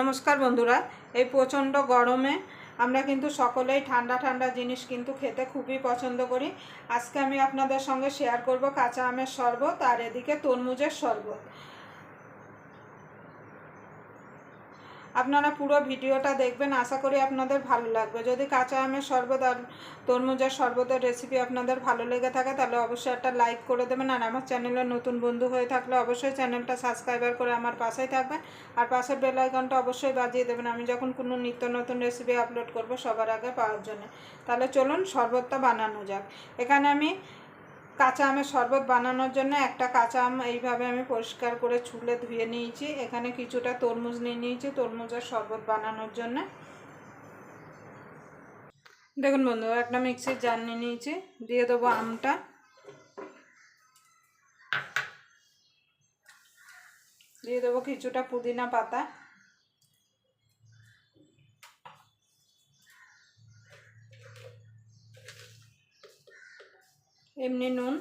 নমস্কার বন্ধুরা, এই প্রচণ্ড গরমে আমরা কিন্তু সকলেই ঠান্ডা ঠান্ডা জিনিস কিন্তু খেতে খুবই পছন্দ করি। আজকে আমি আপনাদের সঙ্গে শেয়ার করব কাঁচা আমের শরবত আর এদিকে তরমুজের শরবত। আপনারা পুরো ভিডিওটা দেখবেন, আশা করি আপনাদের ভালো লাগবে। যদি কাঁচা আমের শরবত আর তরমুজের শরবতের রেসিপি আপনাদের ভালো লেগে থাকে, তাহলে অবশ্যই একটা লাইক করে দেবেন। আর আমার চ্যানেলের নতুন বন্ধু হয়ে থাকলে অবশ্যই চ্যানেলটা সাবস্ক্রাইবার করে আমার পাশেই থাকবেন। আর পাশের বেল আইকনটা অবশ্যই বাজিয়ে দেবেন। আমি যখন কোনো নিত্য নতুন রেসিপি আপলোড করব সবার আগে পাওয়ার জন্য। তাহলে চলুন শরবতটা বানানো যাক। এখানে আমি কাঁচা আমের শরবত বানানোর জন্য একটা কাঁচা আম এইভাবে আমি পরিষ্কার করে ছুলে ধুয়ে নিয়েছি। এখানে কিছুটা তরমুজ নিয়ে নিয়েছি তরমুজের শরবত বানানোর জন্য। দেখুন বন্ধু একটা মিক্সির জার নিয়ে নিয়েছি। দিয়ে দেবো আমটা। দিয়ে দেবো কিছুটা পুদিনা পাতা। এমনি নুন।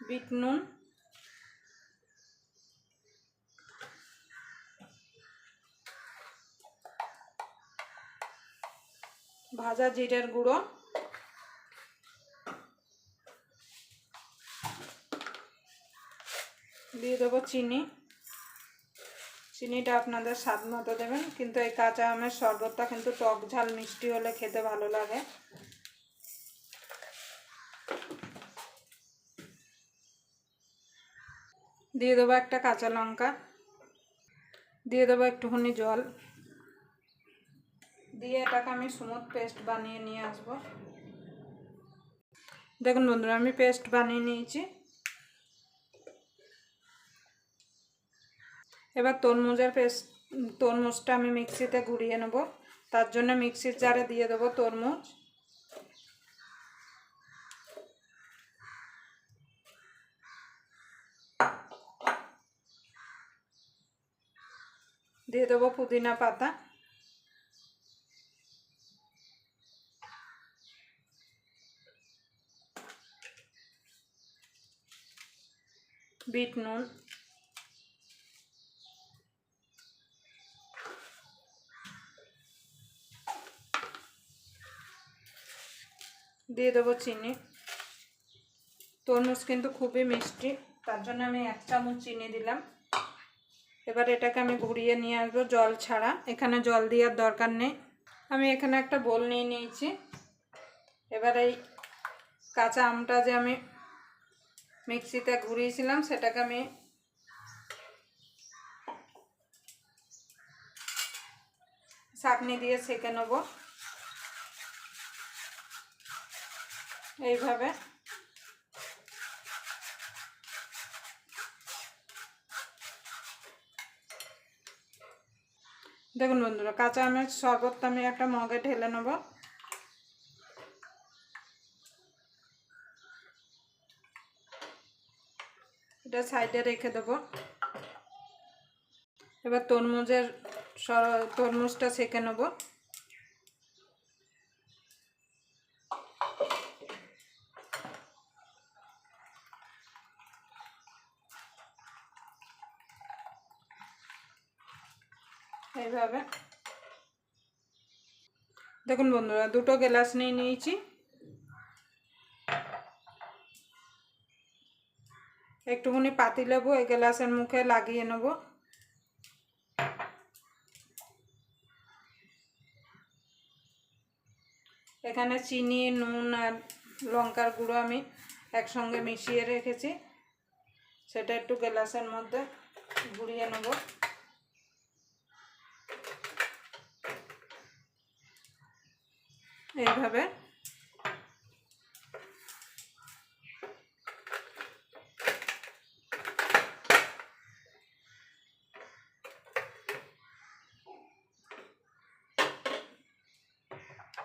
বিট নুন। ভাজা জিরের গুঁড়ো। দিয়ে দেবো চিনি। চিনিটা আপনাদের স্বাদ মতো দেবেন, কিন্তু এই কাঁচা আমের শরবতটা কিন্তু টক ঝাল মিষ্টি হলে খেতে ভালো লাগে। দিয়ে দেবো একটা কাঁচা লঙ্কা, দিয়ে দেবো একটুখানি জল, দিয়ে এটাকে আমি স্মুথ পেস্ট বানিয়ে নিয়ে আসব। দেখুন বন্ধুরা, আমি পেস্ট বানিয়ে নিয়েছি। এবার তরমুজের পেস্ট তরমুজটা আমি মিক্সিতে ঘুরিয়ে নেব। তার জন্য মিক্সির জারে দিয়ে দেবো তরমুজ। দিয়ে দেবো পুদিনা পাতা। বিট নুন। দিয়ে দেবো চিনি। তরমুজ কিন্তু খুবই মিষ্টি, তার জন্য আমি এক চামচ চিনি দিলাম। এবার এটাকে আমি ঘুরিয়ে নিয়ে আসব জল ছাড়া। এখানে জল দেওয়ার দরকার নেই। আমি এখানে একটা বোল নিয়ে নিয়েছি। এবার এই কাঁচা আমটা যে আমি মিক্সিতে ঘুরিয়েছিলাম, সেটাকে আমি চাটনি দিয়ে সেঁকে নেব। এইভাবে। দেখুন বন্ধুরা, কাঁচা আমের শরবতটা আমি একটা মগে ঢেলে নেব। এটা সাইডে রেখে দেবো। এবার তরমুজের তরমুজটা সেঁকে নেব। এইভাবে। দেখুন বন্ধুরা, দুটো গ্লাস নিয়ে নিয়েছি। একটুখানি পাতি লেবু এই গ্লাসের মুখে লাগিয়ে নেব। এখানে চিনি, নুন আর লঙ্কার গুঁড়ো আমি একসঙ্গে মিশিয়ে রেখেছি। সেটা একটু গ্লাসের মধ্যে ঘুরিয়ে নেব। এইভাবে।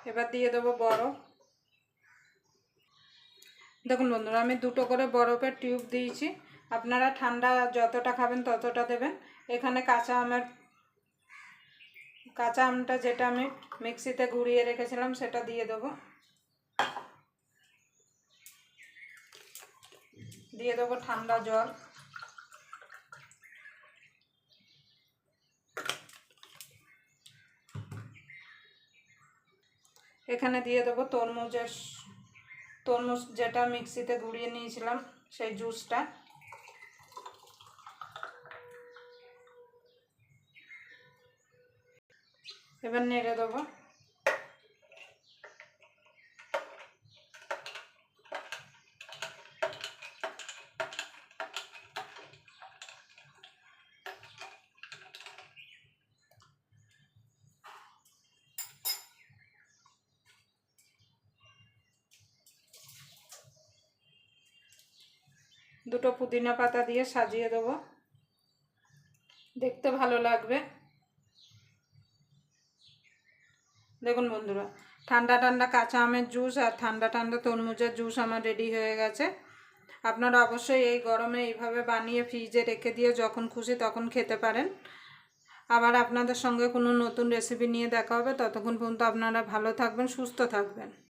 এবার দিয়ে দেবো বরফ দেখুন বন্ধুরা, আমি দুটো করে বরফের টিউব দিয়েছি। আপনারা ঠান্ডা যতটা খাবেন ততটা দেবেন। এখানে কাঁচা আমের কাঁচা আমটা যেটা আমি মিক্সিতে ঘুরিয়ে রেখেছিলাম, সেটা দিয়ে দেবো। দিয়ে দেবো ঠান্ডা জল। এখানে দিয়ে দেবো তরমুজের তরমুজ যেটা মিক্সিতে ঘুরিয়ে নিয়েছিলাম, সেই জুসটা। এবার নেড়ে দেবো। দুটো পুদিনা পাতা দিয়ে সাজিয়ে দেবো। দেখতে ভালো লাগবে। দেখুন বন্ধুরা, ঠান্ডা ঠান্ডা কাঁচা আমের জুস আর ঠান্ডা ঠান্ডা তরমুজের জুস আমার রেডি হয়ে গেছে। আপনারা অবশ্যই এই গরমে এইভাবে বানিয়ে ফ্রিজে রেখে দিয়ে যখন খুশি তখন খেতে পারেন। আবার আপনাদের সঙ্গে কোনো নতুন রেসিপি নিয়ে দেখা হবে, ততক্ষণ পর্যন্ত আপনারা ভালো থাকবেন, সুস্থ থাকবেন।